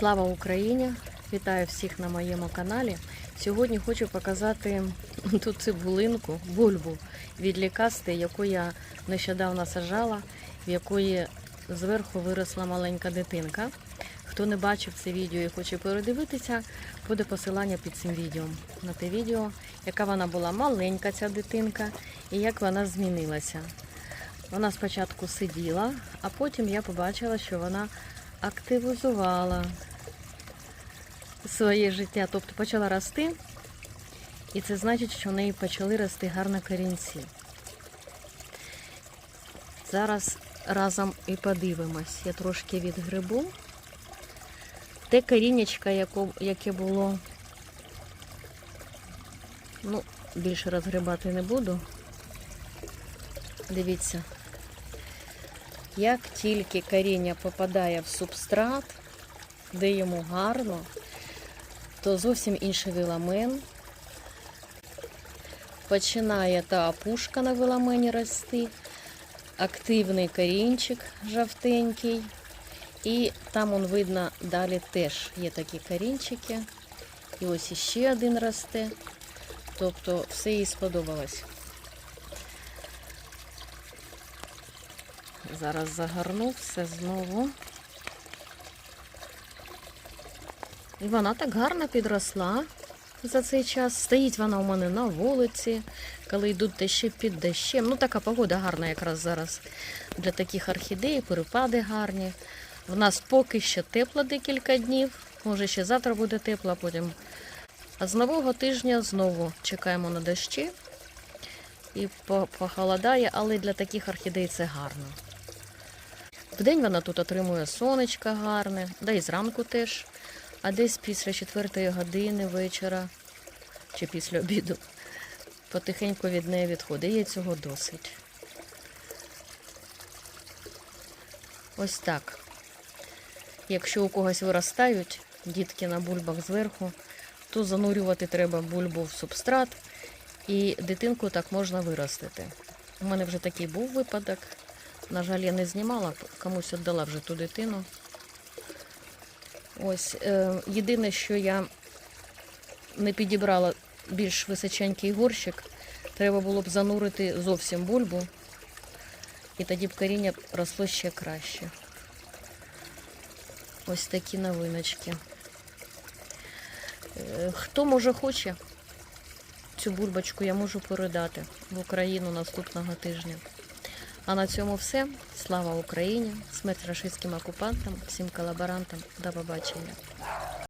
Слава Україні! Вітаю всіх на моєму каналі. Сьогодні хочу показати ту цибулинку, бульбу від лікасти, яку я нещодавно сажала, в якої зверху виросла маленька дитинка. Хто не бачив це відео і хоче передивитися, буде посилання під цим відео на те відео, яка вона була маленька, ця дитинка, і як вона змінилася. Вона спочатку сиділа, а потім я побачила, що вона активізувала своє життя, тобто почала рости, і це значить, що в неї почали рости гарно корінці. Зараз разом і подивимось. Я трошки відгрибу. Те корінечко, яке було, ну, більше розгрибати не буду. Дивіться, як тільки коріння попадає в субстрат, де йому гарно, то зовсім інший виламен. Починає та опушка на виламені рости, активний корінчик жовтенький. І там он видно далі теж є такі корінчики. І ось іще один росте. Тобто все їй сподобалось. Зараз загорну все знову. І вона так гарно підросла за цей час. Стоїть вона у мене на вулиці, коли йдуть дощі під дощем. Ну, така погода гарна якраз зараз для таких орхідей, перепади гарні. В нас поки що тепло декілька днів. Може, ще завтра буде тепло, потім. А з нового тижня знову чекаємо на дощі. І похолодає, але для таких орхідей це гарно. Вдень вона тут отримує сонечко гарне, да і зранку теж. А десь після четвертої години вечора чи після обіду потихеньку від неї відходить. Їй цього досить. Ось так. Якщо у когось виростають дітки на бульбах зверху, то занурювати треба бульбу в субстрат, і дитинку так можна виростити. У мене вже такий був випадок. На жаль, я не знімала, комусь віддала вже ту дитину. Ось е, єдине, що я не підібрала більш височенький горщик, треба було б занурити зовсім бульбу, і тоді б коріння росло ще краще. Ось такі новиночки. Е, Хто може хоче цю бульбочку, я можу передати в Україну наступного тижня. А на цьому все. Слава Україні! Смерть рашистським окупантам, всім колаборантам. До побачення.